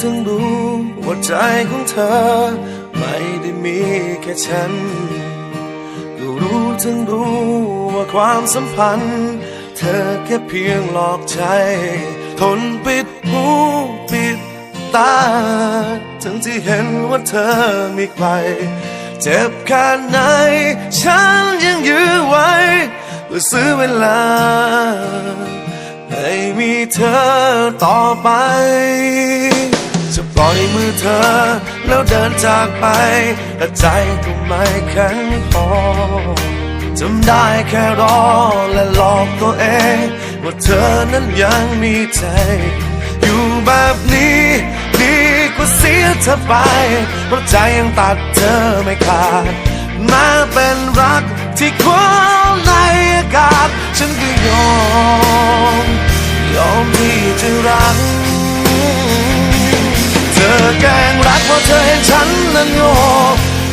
ถึงรู้ว่าใจของเธอ ไม่ได้มีแค่ฉัน ก็รู้ทั้งรู้ว่าความสัมพันธ์ เธอแค่เพียงหลอกใจ ทนปิดหูปิดตาทั้งที่เห็นว่าเธอมีใคร เจ็บแค่ไหน ฉันยังยื้อไว้เพื่อซื้อเวลาให้มีเธอต่อไป ล่อยมือเธอ แล้วเดินจากไปแต่ใจก็ไม่แข็งพอจำได้แค่รอและหลอกตัวเอง ว่าเธอนั้นยังมีใจ อยู่แบบนี้ดีกว่าเสียเธอไปเพราะใจยังตัดเธอไม่ขาดมาเป็นรักที่คว้าในอากาศฉันก็ยอม ยอมที่จะรัก อแกล้งรักเพราะเธอเห็นฉันนั้นโง่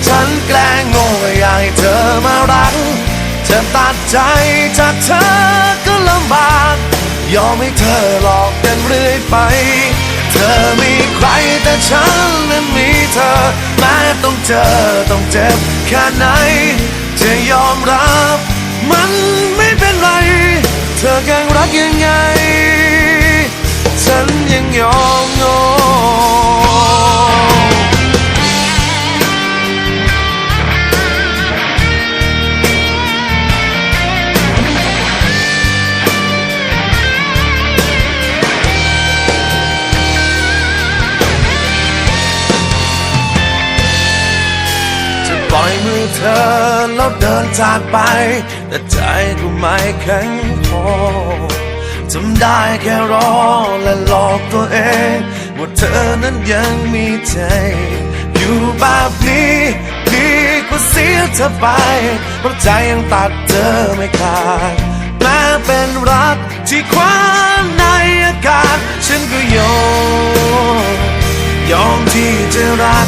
ฉันแกล้งโง่อยากให้เธอมารักจะตัดใจจากเธอก็ลำบาก ยอมให้เธอหลอกกันเรื่อยไป เธอมีใครแต่ฉันนั้นมีเธอ แม้ต้องเจอต้องเจ็บแค่ไหน จะยอมรับมันไม่เป็นไร เธอแกล้งรักยังไง ฉันยังยอม มือเธอแล้วเดินจากไป แต่ใจก็ไม่แข็งพอจำได้แค่รอและหลอกตัวเอง ว่าเธอนั้นยังมีใจ อยู่แบบนี้ดีกว่าเสียเธอไป เพราะใจยังตัดเธอไม่ขาดแม้เป็นรักที่คว้าในอากาศ ฉันก็ยอมยอมที่จะรัก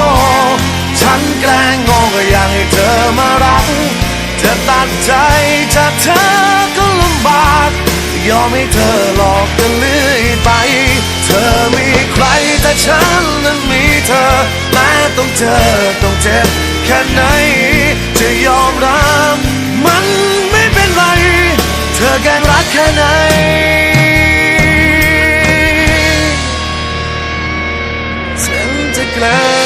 มารักจะตัดใจจากเธอก็ลำบาก ยอมให้เธอหลอกกันเรื่อยไป เธอมีใครแต่ฉันนั้นมีเธอ แม้ต้องเจอต้องเจ็บแค่ไหน จะยอมรับมันไม่เป็นไร เธอแกล้งรักแค่ไหนฉันจะแกล้